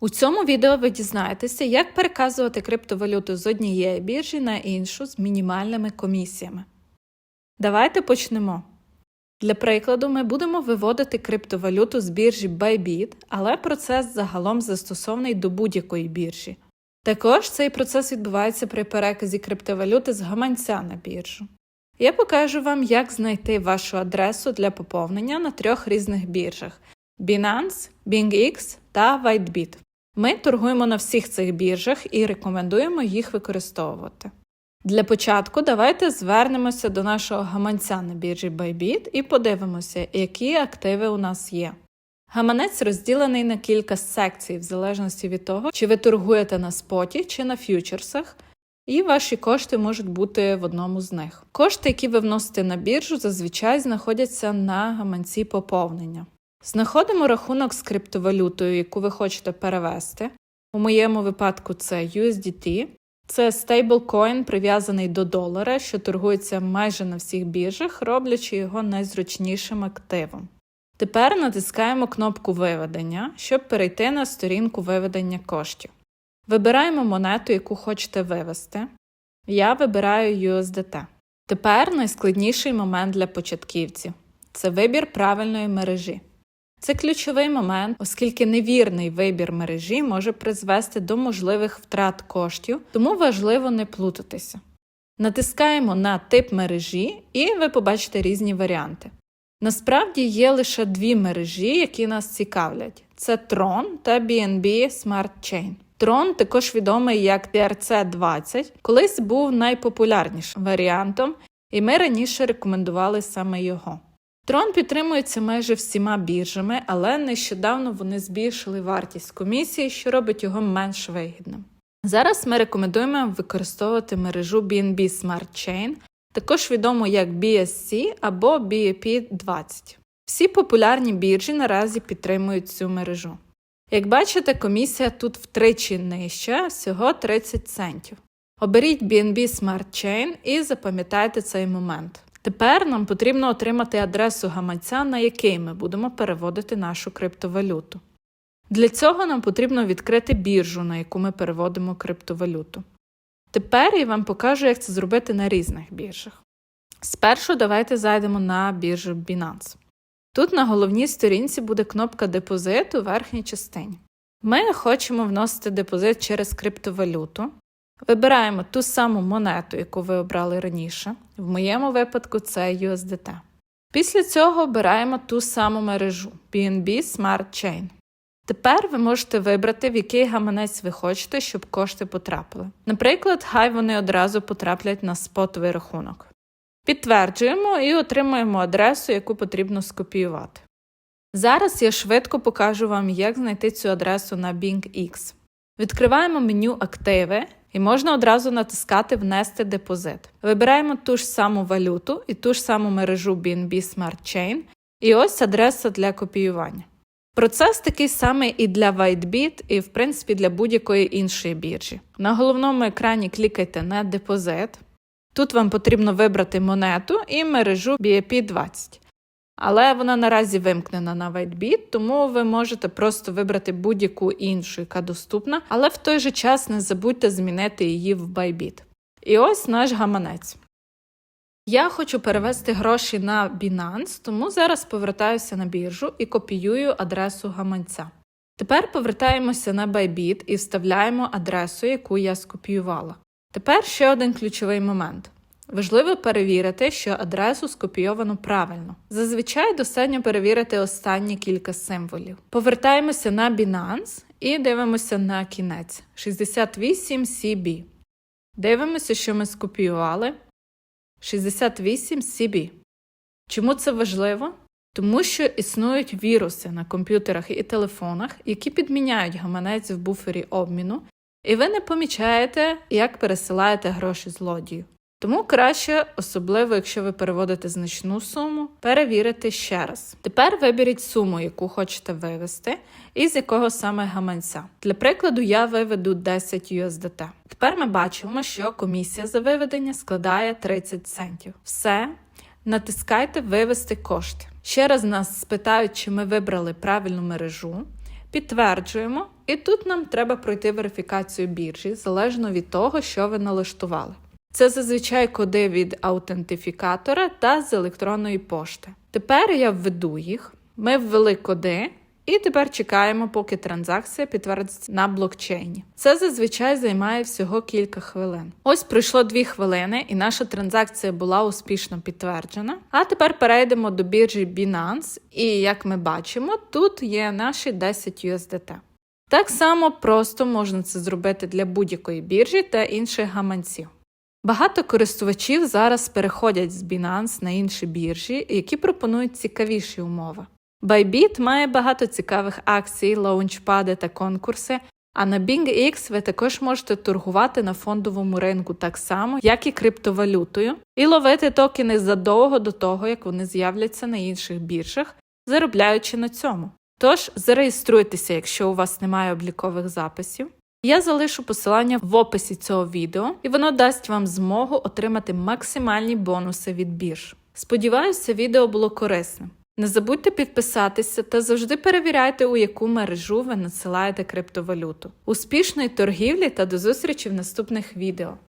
У цьому відео ви дізнаєтеся, як переказувати криптовалюту з однієї біржі на іншу з мінімальними комісіями. Давайте почнемо. Для прикладу, ми будемо виводити криптовалюту з біржі Bybit, але процес загалом застосований до будь-якої біржі. Також цей процес відбувається при переказі криптовалюти з гаманця на біржу. Я покажу вам, як знайти вашу адресу для поповнення на трьох різних біржах: Binance, BingX та WhiteBit. Ми торгуємо на всіх цих біржах і рекомендуємо їх використовувати. Для початку давайте звернемося до нашого гаманця на біржі Bybit і подивимося, які активи у нас є. Гаманець розділений на кілька секцій, в залежності від того, чи ви торгуєте на споті чи на ф'ючерсах, і ваші кошти можуть бути в одному з них. Кошти, які ви вносите на біржу, зазвичай знаходяться на гаманці поповнення. Знаходимо рахунок з криптовалютою, яку ви хочете перевести. У моєму випадку це USDT. Це стейблкоін, прив'язаний до долара, що торгується майже на всіх біржах, роблячи його найзручнішим активом. Тепер натискаємо кнопку виведення, щоб перейти на сторінку виведення коштів. Вибираємо монету, яку хочете вивести. Я вибираю USDT. Тепер найскладніший момент для початківців це вибір правильної мережі. Це ключовий момент, оскільки невірний вибір мережі може призвести до можливих втрат коштів, тому важливо не плутатися. Натискаємо на тип мережі, і ви побачите різні варіанти. Насправді є лише дві мережі, які нас цікавлять: це Tron та BNB Smart Chain. Tron, також відомий як TRC20, колись був найпопулярнішим варіантом, і ми раніше рекомендували саме його. Трон підтримується майже всіма біржами, але нещодавно вони збільшили вартість комісії, що робить його менш вигідним. Зараз ми рекомендуємо використовувати мережу BNB Smart Chain, також відому як BSC або BEP20. Всі популярні біржі наразі підтримують цю мережу. Як бачите, комісія тут втричі нижча, всього 30 центів. Оберіть BNB Smart Chain і запам'ятайте цей момент. Тепер нам потрібно отримати адресу гаманця, на який ми будемо переводити нашу криптовалюту. Для цього нам потрібно відкрити біржу, на яку ми переводимо криптовалюту. Тепер я вам покажу, як це зробити на різних біржах. Спершу давайте зайдемо на біржу Binance. Тут на головній сторінці буде кнопка депозит у верхній частині. Ми хочемо вносити депозит через криптовалюту. Вибираємо ту саму монету, яку ви обрали раніше. В моєму випадку це USDT. Після цього обираємо ту саму мережу BNB Smart Chain. Тепер ви можете вибрати, в який гаманець ви хочете, щоб кошти потрапили. Наприклад, хай вони одразу потраплять на спотовий рахунок. Підтверджуємо і отримуємо адресу, яку потрібно скопіювати. Зараз я швидко покажу вам, як знайти цю адресу на BingX. Відкриваємо меню Активи і можна одразу натискати Внести депозит. Вибираємо ту ж саму валюту і ту ж саму мережу BNB Smart Chain, і ось адреса для копіювання. Процес такий самий і для WhiteBit, і, в принципі, для будь-якої іншої біржі. На головному екрані клікайте на депозит. Тут вам потрібно вибрати монету і мережу BEP20. Але вона наразі вимкнена на WhiteBit, тому ви можете просто вибрати будь-яку іншу, яка доступна, але в той же час не забудьте змінити її в Bybit. І ось наш гаманець. Я хочу перевести гроші на Binance, тому зараз повертаюся на біржу і копіюю адресу гаманця. Тепер повертаємося на Bybit і вставляємо адресу, яку я скопіювала. Тепер ще один ключовий момент. Важливо перевірити, що адресу скопійовано правильно. Зазвичай достатньо перевірити останні кілька символів. Повертаємося на Binance і дивимося на кінець 68CB. Дивимося, що ми скопіювали. 68CB. Чому це важливо? Тому що існують віруси на комп'ютерах і телефонах, які підміняють гаманець в буфері обміну, і ви не помічаєте, як пересилаєте гроші злодію. Тому краще, особливо якщо ви переводите значну суму, перевірити ще раз. Тепер виберіть суму, яку хочете вивести, і з якого саме гаманця. Для прикладу, я виведу 10 USDT. Тепер ми бачимо, що комісія за виведення складає 30 центів. Все. Натискайте Вивести кошти. Ще раз нас спитають, чи ми вибрали правильну мережу. Підтверджуємо І тут нам треба пройти верифікацію біржі залежно від того, що ви налаштували. Це зазвичай коди від аутентифікатора та з електронної пошти. Тепер я введу їх. Ми ввели коди. І тепер чекаємо, поки транзакція підтвердиться на блокчейні. Це зазвичай займає всього кілька хвилин. Ось пройшло дві хвилини, і наша транзакція була успішно підтверджена. А тепер перейдемо до біржі Binance, і як ми бачимо, тут є наші 10 USDT. Так само просто можна це зробити для будь-якої біржі та інших гаманців. Багато користувачів зараз переходять з Binance на інші біржі, які пропонують цікавіші умови. Bybit має багато цікавих акцій, лаунчпади та конкурси. А на BingX ви також можете торгувати на фондовому ринку так само, як і криптовалютою, і ловити токени задовго до того, як вони з'являться на інших біржах, заробляючи на цьому. Тож зареєструйтеся, якщо у вас немає облікових записів. Я залишу посилання в описі цього відео, і воно дасть вам змогу отримати максимальні бонуси від бірж. Сподіваюся, відео було корисним. Не забудьте підписатися та завжди перевіряйте, у яку мережу ви надсилаєте криптовалюту. Успішної торгівлі та до зустрічі в наступних відео!